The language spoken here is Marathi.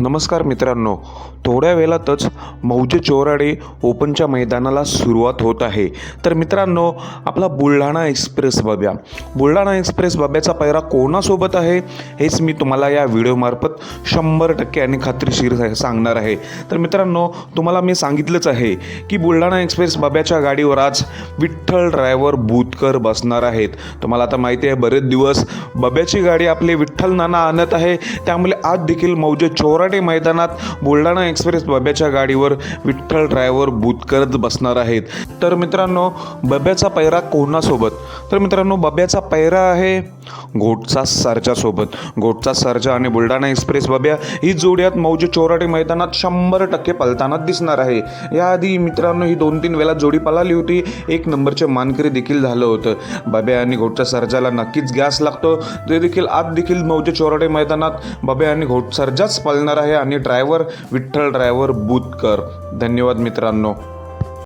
नमस्कार मित्रांनो. थोड्या वेळातच मौजे चोराडे ओपनच्या मैदानाला सुरुवात होत आहे. तर मित्रांनो आपला बुलढाणा एक्सप्रेस बब्या. बुलढाणा एक्सप्रेस बब्याचा पैरा कोणासोबत आहे? हेच मी तुम्हाला या व्हिडिओमार्फत शंभर टक्के आणि खात्रीशीर सांगणार आहे. तर मित्रांनो तुम्हाला मी सांगितलंच आहे की बुलढाणा एक्सप्रेस बब्याच्या गाडीवर आज विठ्ठल ड्रायव्हर भूतकर बसणार आहेत. तुम्हाला आता माहिती आहे बरेच दिवस बब्याची गाडी आपले विठ्ठल नाना आणत आहे. त्यामुळे आज देखील मौजे चोराडे मैदानात बुलढाणा एक्सप्रेस बब्याच्या गाडीवर विठ्ठल ड्रायव्हर करत बसणार आहेत. तर मित्रांनो बब्याचा पैरा कोणासोबत? तर मित्रांनो बब्याचा पैरा आहे घोटचा सरजासोबत घोटचा सरजा आणि बुलढाणा एक्सप्रेस बब्या ही जोडी आज मौजे चोराडे मैदानात शंभर टक्के पलताना दिसणार आहे. याआधी मित्रांनो ही दोन तीन वेळा जोडी पळाली होती. एक नंबरचे मानकरी देखील झालं होतं. बब्या आणि घोटच्या सर्जाला नक्कीच गॅस लागतो. ते देखील आज देखील मौजे चोराटे मैदानात बब्या आणि घोट सर्जाच पळणार आहे. आणि ड्रायव्हर विठ्ठल ड्रायव्हर बुतकर. धन्यवाद मित्रांनो.